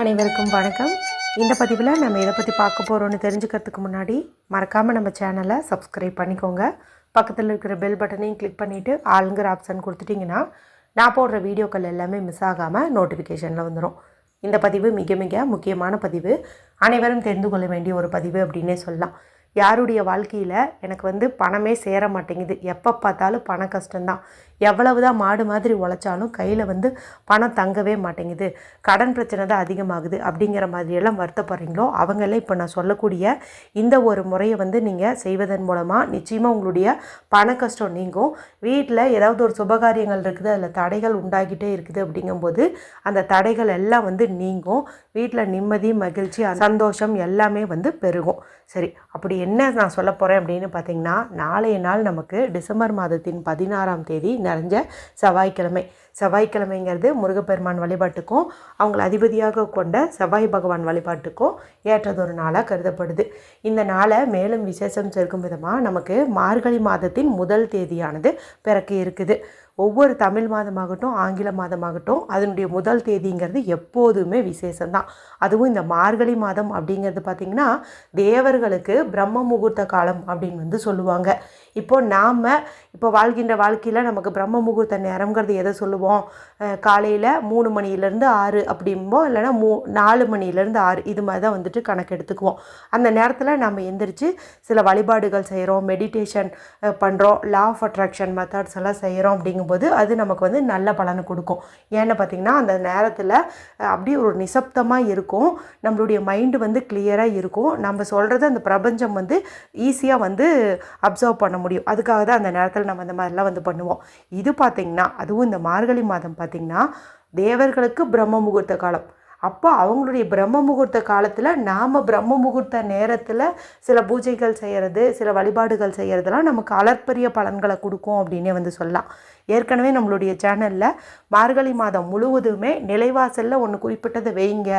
அனைவருக்கும் வணக்கம். இந்த பதிவில் நம்ம எதை பற்றி பார்க்க போகிறோன்னு தெரிஞ்சுக்கிறதுக்கு முன்னாடி மறக்காமல் நம்ம சேனலை சப்ஸ்கிரைப் பண்ணிக்கோங்க. பக்கத்தில் இருக்கிற பெல் பட்டனையும் கிளிக் பண்ணிவிட்டு ஆளுங்கிற ஆப்ஷன் கொடுத்துட்டிங்கன்னா நான் போடுற வீடியோக்கள் எல்லாமே மிஸ் ஆகாமல் நோட்டிஃபிகேஷனில் வந்துடும் இந்த பதிவு மிக மிக முக்கியமான பதிவு. அனைவரும் தெரிந்து கொள்ள வேண்டிய ஒரு பதிவு அப்படின்னே சொல்லலாம். யாருடைய வாழ்க்கையில் எனக்கு வந்து பணமே சேர மாட்டேங்குது. எப்போ பார்த்தாலும் பண கஷ்டம்தான். எவ்வளவு தான் மாடு மாதிரி உழைச்சாலும் கையில் வந்து பணம் தங்கவே மாட்டேங்குது. கடன் பிரச்சனை தான் அதிகமாகுது அப்படிங்கிற மாதிரியெல்லாம் வருத்தப்படுறீங்களோ? அவங்களே இப்போ நான் சொல்லக்கூடிய இந்த ஒரு முறையை வந்து நீங்கள் செய்வதன் மூலமாக நிச்சயமாக உங்களுடைய பண கஷ்டம் நீங்கும். வீட்டில் ஏதாவது ஒரு சுபகாரியங்கள் இருக்குது அதில் தடைகள் உண்டாகிட்டே இருக்குது அப்படிங்கும்போது அந்த தடைகள் எல்லாம் வந்து நீங்கும். வீட்டில் நிம்மதி மகிழ்ச்சி சந்தோஷம் எல்லாமே வந்து பெருகும். சரி அப்படி என்ன நான் சொல்ல போகிறேன் அப்படின்னு பார்த்தீங்கன்னா நாளைய நாள் நமக்கு டிசம்பர் மாதத்தின் பதினாறாம் தேதி நிறைஞ்ச செவ்வாய்க்கிழமை. செவ்வாய்க்கிழமைங்கிறது முருகப்பெருமான் வழிபாட்டுக்கும் அவங்கள அதிபதியாக கொண்ட செவ்வாய் பகவான் வழிபாட்டுக்கும் ஏற்றதொரு நாளாக கருதப்படுது. இந்த நாளை மேலும் விசேஷம் சேர்க்கும் விதமாக நமக்கு மார்கழி மாதத்தின் முதல் தேதியானது பிறக்க இருக்குது. ஒவ்வொரு தமிழ் மாதமாகட்டும் ஆங்கில மாதமாகட்டும் அதனுடைய முதல் தேதிங்கிறது எப்போதுமே விசேஷம்தான். அதுவும் இந்த மார்கழி மாதம் அப்படிங்கிறது பார்த்திங்கன்னா தேவர்களுக்கு பிரம்ம முகூர்த்த காலம் அப்படின்னு வந்து சொல்லுவாங்க. இப்போ நாம் இப்போ வாழ்கின்ற வாழ்க்கையில் நமக்கு பிரம்ம முகூர்த்த நேரங்கிறது எதை சொல்லுவோம்? காலையில் மூணு மணிலேருந்து ஆறு அப்படிம்போம் இல்லைனா மூ நாலு மணிலேருந்து ஆறு இது மாதிரி தான் வந்துட்டு கணக்கு எடுத்துக்குவோம். அந்த நேரத்தில் நம்ம எந்திரிச்சு சில வழிபாடுகள் செய்கிறோம் மெடிடேஷன் பண்ணுறோம் லா ஆஃப் அட்ராக்ஷன் மெத்தட்ஸ் எல்லாம் செய்கிறோம் அப்படிங்கும்போது அது நமக்கு வந்து நல்ல பலனை கொடுக்கும். ஏன்னு பார்த்திங்கன்னா அந்த நேரத்தில் அப்படியே ஒரு நிசப்தமாக இருக்கும். நம்மளுடைய மைண்டு வந்து கிளியராக இருக்கும். நம்ம சொல்கிறது அந்த பிரபஞ்சம் வந்து ஈஸியாக வந்து அப்சர்வ் பண்ண முடியும். அதுக்காக தான் அந்த நேரத்தில் நம்ம அந்த மாதிரிலாம் வந்து பண்ணுவோம். இது பார்த்திங்கன்னா அதுவும் இந்த மார்கழி மாதம் பார்த்திங்கன்னா தேவர்களுக்கு பிரம்ம முகூர்த்த காலம். அப்போ அவங்களுடைய பிரம்ம முகூர்த்த காலத்தில் நாம் பிரம்ம முகூர்த்த நேரத்தில் சில பூஜைகள் செய்கிறது சில வழிபாடுகள் செய்கிறதுலாம் நமக்கு அளப்பரிய பலன்களை கொடுக்கும் அப்படின்னே வந்து சொல்லலாம். ஏற்கனவே நம்மளுடைய சேனலில் மார்கழி மாதம் முழுவதுமே நிலைவாசலில் ஒன்று குறிப்பிட்டதை வைங்க.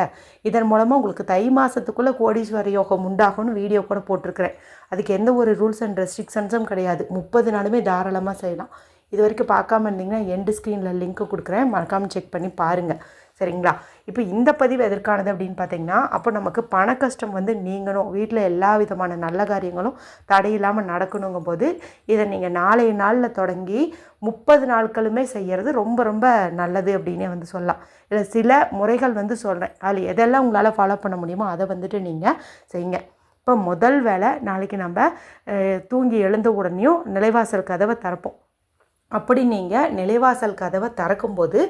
இதன் மூலமாக உங்களுக்கு தை மாதத்துக்குள்ளே கோடீஸ்வர யோகம் உண்டாகும்னு வீடியோ கூட போட்டிருக்கிறேன். அதுக்கு எந்த ஒரு ரூல்ஸ் அண்ட் ரெஸ்ட்ரிக்ஷன்ஸும் கிடையாது. முப்பது நாளுமே தாராளமாக செய்யலாம். இது வரைக்கும் பார்க்காம இருந்தீங்கன்னா எண்டு ஸ்க்ரீனில் லிங்க்கு கொடுக்குறேன். மறக்காமல் செக் பண்ணி பாருங்கள் சரிங்களா? இப்போ இந்த பதிவு எதற்கானது அப்படின்னு பார்த்தீங்கன்னா அப்போ நமக்கு பண கஷ்டம் வந்து நீங்கணும். வீட்டில் எல்லா விதமான நல்ல காரியங்களும் தடையில்லாமல் நடக்கணுங்கும் போது இதை நீங்கள் நாளைய நாளில் தொடங்கி முப்பது நாட்களுமே செய்கிறது ரொம்ப ரொம்ப நல்லது அப்படின்னே வந்து சொல்லலாம். இல்லை சில முறைகள் வந்து சொல்கிறேன் அதில் எதெல்லாம் உங்களால் ஃபாலோ பண்ண முடியுமோ அதை வந்துட்டு நீங்கள் செய்யுங்க. இப்போ முதல் வேலை நாளைக்கு நம்ம தூங்கி எழுந்த உடனேயும் நிலைவாசல் கதவை திறப்போம். அப்படி நீங்கள் நிலைவாசல் கதவை திறக்கும்போது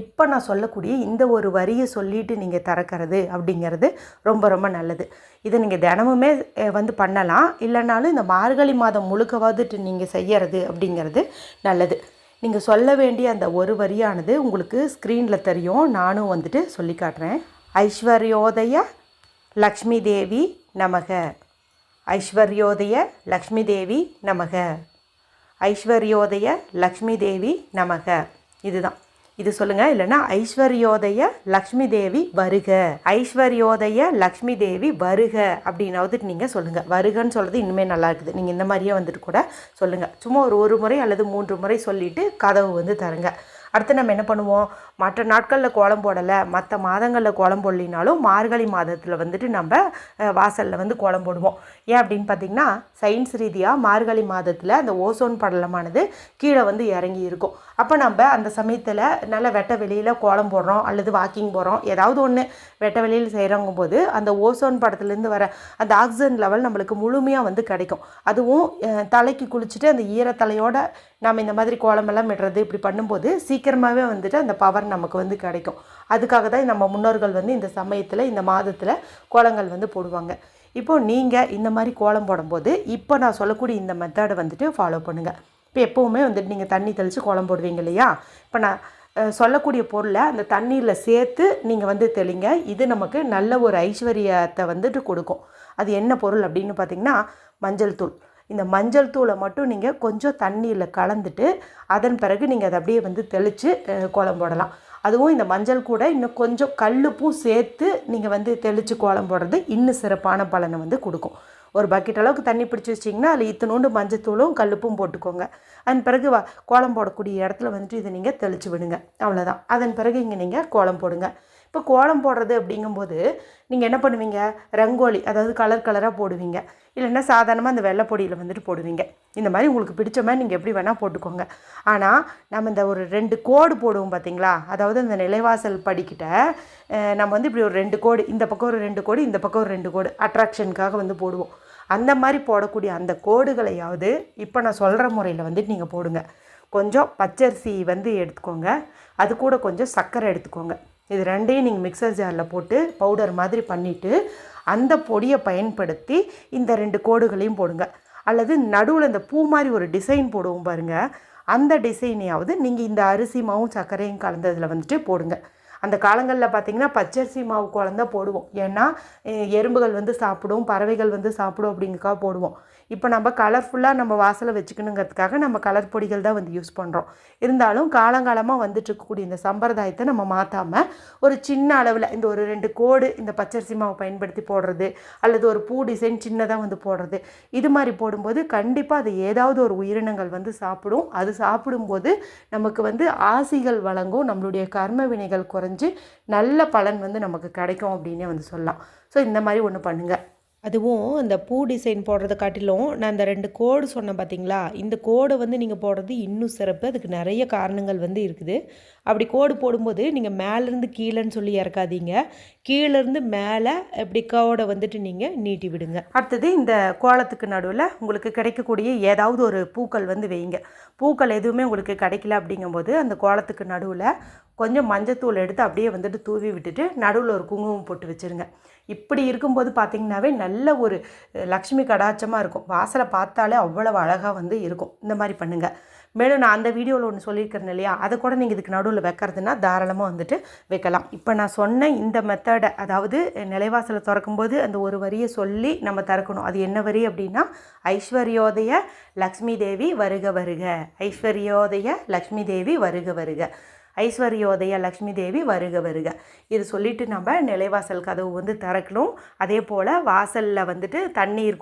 இப்போ நான் சொல்லக்கூடிய இந்த ஒரு வரியை சொல்லிட்டு நீங்கள் திறக்கிறது அப்படிங்கிறது ரொம்ப ரொம்ப நல்லது. இதை நீங்கள் தினமுமே வந்து பண்ணலாம். இல்லைனாலும் இந்த மார்கழி மாதம் முழுக்கவாதுட்டு நீங்கள் செய்யறது அப்படிங்கிறது நல்லது. நீங்கள் சொல்ல வேண்டிய அந்த ஒரு வரியானது உங்களுக்கு ஸ்க்ரீனில் தெரியும். நானும் வந்துட்டு சொல்லி காட்டுறேன். ஐஸ்வர்யோதய லக்ஷ்மி தேவி நமக. ஐஸ்வர்யோதய லக்ஷ்மி தேவி நமக. ஐஸ்வர்யோதய லக்ஷ்மி தேவி நமக. இதுதான். இது சொல்லுங்கள் இல்லைன்னா ஐஸ்வர்யோதய லக்ஷ்மி தேவி வருக. ஐஸ்வர்யோதய லக்ஷ்மி தேவி வருக அப்படின்னாவது நீங்கள் சொல்லுங்கள் வருகன்னு சொல்கிறது இன்னுமே நல்லா இருக்குது. நீங்கள் இந்த மாதிரியே வந்துட்டு கூட சொல்லுங்கள் சும்மா ஒரு ஒரு முறை அல்லது மூன்று முறை சொல்லிவிட்டு கதவு வந்து தருங்க அடுத்து நம்ம என்ன பண்ணுவோம்? மற்ற நாட்களில் கோலம் போடலை மற்ற மாதங்களில் கோலம் போடலினாலும் மார்கழி மாதத்தில் வந்துட்டு நம்ம வாசலில் வந்து கோலம் போடுவோம். ஏன் அப்படின்னு பார்த்திங்கன்னா சயின்ஸ் ரீதியாக மார்கழி மாதத்தில் அந்த ஓசோன் படலமானது கீழே வந்து இறங்கி இருக்கும். அப்போ நம்ம அந்த சமயத்தில் நல்ல வெட்ட வெளியில் கோலம் போடுறோம் அல்லது வாக்கிங் போகிறோம் ஏதாவது ஒன்று வெட்ட வெளியில் செய்கிறோங்கும் போது அந்த ஓசோன் படத்துலேருந்து வர அந்த ஆக்சிஜன் லெவல் நம்மளுக்கு முழுமையாக வந்து கிடைக்கும். அதுவும் தலைக்கு குளிச்சுட்டு அந்த ஈரத்தலையோட நம்ம இந்த மாதிரி கோலமெல்லாம் விடுறது இப்படி பண்ணும்போது சீக்கிரமாகவே வந்துட்டு அந்த பவர் நமக்கு வந்து கிடைக்கும். அதுக்காக தான் நம்ம முன்னோர்கள் வந்து இந்த சமயத்தில் இந்த மாதத்தில் கோலங்கள் வந்து போடுவாங்க. இப்போது நீங்கள் இந்த மாதிரி கோலம் போடும்போது இப்போ நான் சொல்லக்கூடிய இந்த மெத்தடை வந்துட்டு ஃபாலோ பண்ணுங்கள் இப்போ எப்போவுமே வந்துட்டு நீங்கள் தண்ணி தெளித்து கோலம் போடுவீங்க இல்லையா? இப்போ நான் சொல்லக்கூடிய பொருளை அந்த தண்ணீரில் சேர்த்து நீங்கள் வந்து தெளிங்க. இது நமக்கு நல்ல ஒரு ஐஸ்வர்யத்தை வந்துட்டு கொடுக்கும். அது என்ன பொருள் அப்படின்னு பார்த்தீங்கன்னா மஞ்சள் தூள். இந்த மஞ்சள் தூளை மட்டும் நீங்கள் கொஞ்சம் தண்ணியில் கலந்துட்டு அதன் பிறகு நீங்கள் அதை அப்படியே வந்து தெளித்து கோலம் போடலாம். அதுவும் இந்த மஞ்சள் கூட இன்னும் கொஞ்சம் கல்லுப்பும் சேர்த்து நீங்கள் வந்து தெளித்து கோலம் போடுறது இன்னும் சிறப்பான பலனை வந்து கொடுக்கும். ஒரு பக்கெட் அளவுக்கு தண்ணி பிடிச்சி வச்சிங்கன்னா அதில் இத்தனோண்டு மஞ்சத்தூளும் கல்லுப்பும் போட்டுக்கோங்க. அதன் பிறகு வ கோலம் போடக்கூடிய இடத்துல வந்துட்டு இதை நீங்கள் தெளித்து விடுங்க. அவ்வளோதான் அதன் பிறகு இங்கே நீங்கள் கோலம் போடுங்க. இப்போ கோலம் போடுறது அப்படிங்கும்போது நீங்கள் என்ன பண்ணுவீங்க? ரங்கோலி அதாவது கலர் கலராக போடுவீங்க. இல்லைன்னா சாதாரணமாக அந்த வெள்ளை பொடியில் வந்துட்டு போடுவீங்க. இந்த மாதிரி உங்களுக்கு பிடிச்ச மாதிரி நீங்கள் எப்படி வேணால் போட்டுக்கோங்க. ஆனால் நம்ம இந்த ஒரு ரெண்டு கோடு போடுவோம் பார்த்தீங்களா அதாவது அந்த நிலைவாசல் படிக்கிட்ட நம்ம வந்து இப்படி ஒரு ரெண்டு கோடு இந்த பக்கம் ஒரு ரெண்டு கோடு இந்த பக்கம் ஒரு ரெண்டு கோடு அட்ராக்ஷனுக்காக வந்து போடுவோம். அந்த மாதிரி போடக்கூடிய அந்த கோடுகளையாவது இப்போ நான் சொல்கிற முறையில் வந்துட்டு நீங்கள் போடுங்க. கொஞ்சம் பச்சரிசி வந்து எடுத்துக்கோங்க. அது கூட கொஞ்சம் சர்க்கரை எடுத்துக்கோங்க. இது ரெண்டையும் நீங்கள் மிக்சர் ஜாரில் போட்டு பவுடர் மாதிரி பண்ணிவிட்டு அந்த பொடியை பயன்படுத்தி இந்த ரெண்டு கோடுகளையும் போடுங்க. அல்லது நடுவில் இந்த பூ மாதிரி ஒரு டிசைன் போடுவோம் பாருங்கள் அந்த டிசைனையாவது நீங்கள் இந்த அரிசி மாவும் சர்க்கரையும் கலந்ததில் வந்துட்டு போடுங்க. அந்த காலங்களில் பார்த்தீங்கன்னா பச்சரிசி மாவு குழந்தை போடுவோம். ஏன்னா எறும்புகள் வந்து சாப்பிடும் பறவைகள் வந்து சாப்பிடும் அப்படிங்கக்காக போடுவோம். இப்போ நம்ம கலர்ஃபுல்லாக நம்ம வாசலை வச்சுக்கணுங்கிறதுக்காக நம்ம கலர் பொடிகள் தான் வந்து யூஸ் பண்ணுறோம் இருந்தாலும் காலங்காலமாக வந்துட்டு இருக்கக்கூடிய இந்த சம்பிரதாயத்தை நம்ம மாற்றாமல் ஒரு சின்ன அளவில் இந்த ஒரு ரெண்டு கோடு இந்த பச்சரிசி மாவை பயன்படுத்தி போடுறது அல்லது ஒரு பூ டிசைன் சின்னதாக வந்து போடுறது இது மாதிரி போடும்போது கண்டிப்பாக அது ஏதாவது ஒரு உயிரினங்கள் வந்து சாப்பிடும். அது சாப்பிடும்போது நமக்கு வந்து ஆசிகள் வழங்கும் நம்மளுடைய கர்ம வினைகள் குறைஞ்சு நல்ல பலன் வந்து நமக்கு கிடைக்கும் அப்படின்னே வந்து சொல்லலாம். ஸோ இந்த மாதிரி ஒன்று பண்ணுங்கள் அதுவும் அந்த பூ டிசைன் போடுறத காட்டிலும் நான் அந்த ரெண்டு கோடு சொன்னேன் பார்த்தீங்களா இந்த கோடை வந்து நீங்கள் போடுறது இன்னும் சிறப்பு. அதுக்கு நிறைய காரணங்கள் வந்து இருக்குது. அப்படி கோடு போடும்போது நீங்கள் மேலேருந்து கீழேன்னு சொல்லி இறக்காதீங்க. கீழேருந்து மேலே இப்படி கோடை வந்துட்டு நீங்கள் நீட்டி விடுங்க. அடுத்தது இந்த கோலத்துக்கு நடுவில் உங்களுக்கு கிடைக்கக்கூடிய ஏதாவது ஒரு பூக்கள் வந்து வைங்க. பூக்கள் எதுவுமே உங்களுக்கு கிடைக்கல அப்படிங்கும்போது அந்த கோலத்துக்கு நடுவில் கொஞ்சம் மஞ்சத்தூள் எடுத்து அப்படியே வந்துட்டு தூவி விட்டுட்டு நடுவில் ஒரு குங்குமம் போட்டு வச்சுருங்க. இப்படி இருக்கும்போது பார்த்தீங்கன்னாவே நல்ல ஒரு லக்ஷ்மி கடாட்சமாக இருக்கும். வாசலை பார்த்தாலே அவ்வளவு அழகாக வந்து இருக்கும். இந்த மாதிரி பண்ணுங்கள் மேலும் நான் அந்த வீடியோவில் ஒன்று சொல்லியிருக்கிறேன் இல்லையா? அதை கூட நீங்கள் இதுக்கு நடுவில் வைக்கிறதுனா தாராளமாக வந்துட்டு வைக்கலாம். இப்போ நான் சொன்ன இந்த மெத்தடை அதாவது நிலைவாசலை திறக்கும்போது அந்த ஒரு வரியை சொல்லி நம்ம திறக்கணும். அது என்ன வரி அப்படின்னா ஐஸ்வர்யோதய லக்ஷ்மி தேவி வருக வருக. ஐஸ்வர்யோதய லக்ஷ்மி தேவி வருக வருக. ஐஸ்வர்யோதய லக்ஷ்மி தேவி வருக வருக. இது சொல்லிட்டு நம்ம நிலைவாசல் கதவு வந்து திறக்கணும். அதே போல் வாசலில் வந்துட்டு தண்ணீர்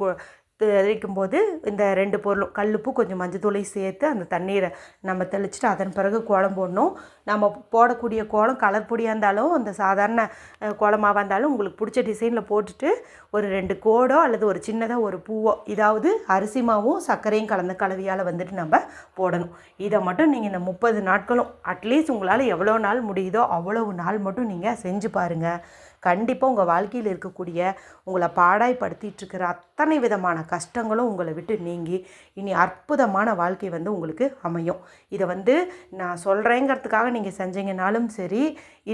தெளிக்கும் போது இந்த ரெண்டு பொருளும் கல்லுப்பு கொஞ்சம் மஞ்சத்தூளையும் சேர்த்து அந்த தண்ணீரை நம்ம தெளிச்சுட்டு அதன் பிறகு கோலம் போடணும். நம்ம போடக்கூடிய கோலம் கலர் பொடியாக இருந்தாலும் அந்த சாதாரண அஹ், கோலமாவாக இருந்தாலும் உங்களுக்கு பிடிச்ச டிசைனில் போட்டுட்டு ஒரு ரெண்டு கோடோ அல்லது ஒரு சின்னதாக ஒரு பூவோ இதாவது அரிசி மாவும் சர்க்கரையும் கலந்த கலவையால் வந்துட்டு நம்ம போடணும். இதை மட்டும் நீங்கள் இந்த முப்பது நாட்களும் அட்லீஸ்ட் உங்களால் எவ்வளோ நாள் முடியுதோ அவ்வளவு நாள் மட்டும் நீங்கள் செஞ்சு பாருங்கள் கண்டிப்பாக உங்கள் வாழ்க்கையில் இருக்கக்கூடிய உங்களை பாடாய்படுத்திட்டு இருக்கிற அத்தனை விதமான கஷ்டங்களும் உங்களை விட்டு நீங்கி இனி அற்புதமான வாழ்க்கை வந்து உங்களுக்கு அமையும். இதை வந்து நான் சொல்கிறேங்கிறதுக்காக நீங்கள் செஞ்சீங்கனாலும் சரி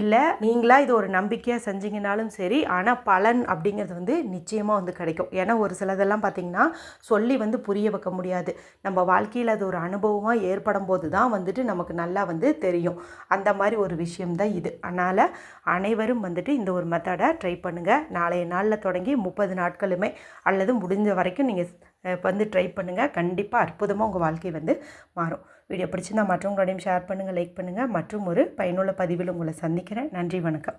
இல்லை நீங்களாக இது ஒரு நம்பிக்கையாக செஞ்சீங்கனாலும் சரி ஆனால் பலன் அப்படிங்கிறது வந்து நிச்சயமாக வந்து கிடைக்கும். ஏன்னா ஒரு சிலதெல்லாம் பார்த்திங்கன்னா சொல்லி வந்து புரிய வைக்க முடியாது. நம்ம வாழ்க்கையில் அது ஒரு அனுபவமாக ஏற்படும் போது தான் வந்துட்டு நமக்கு நல்லா வந்து தெரியும். அந்த மாதிரி ஒரு விஷயம்தான் இது. அதனால் அனைவரும் வந்துட்டு இந்த ஒரு மெத்தடை ட்ரை பண்ணுங்கள் நாளைய நாளில் தொடங்கி முப்பது நாட்களுமே அல்லது முடிஞ்ச வரைக்கும் நீங்கள் வந்து ட்ரை பண்ணுங்கள் கண்டிப்பாக அற்புதமாக உங்கள் வாழ்க்கை வந்து மாறும். வீடியோ பிடிச்சிருந்தால் மற்றவங்களோடையும் ஷேர் பண்ணுங்கள் லைக் பண்ணுங்கள் மற்றும் ஒரு பயனுள்ள பதிவில் உங்களை சந்திக்கிறேன். நன்றி வணக்கம்.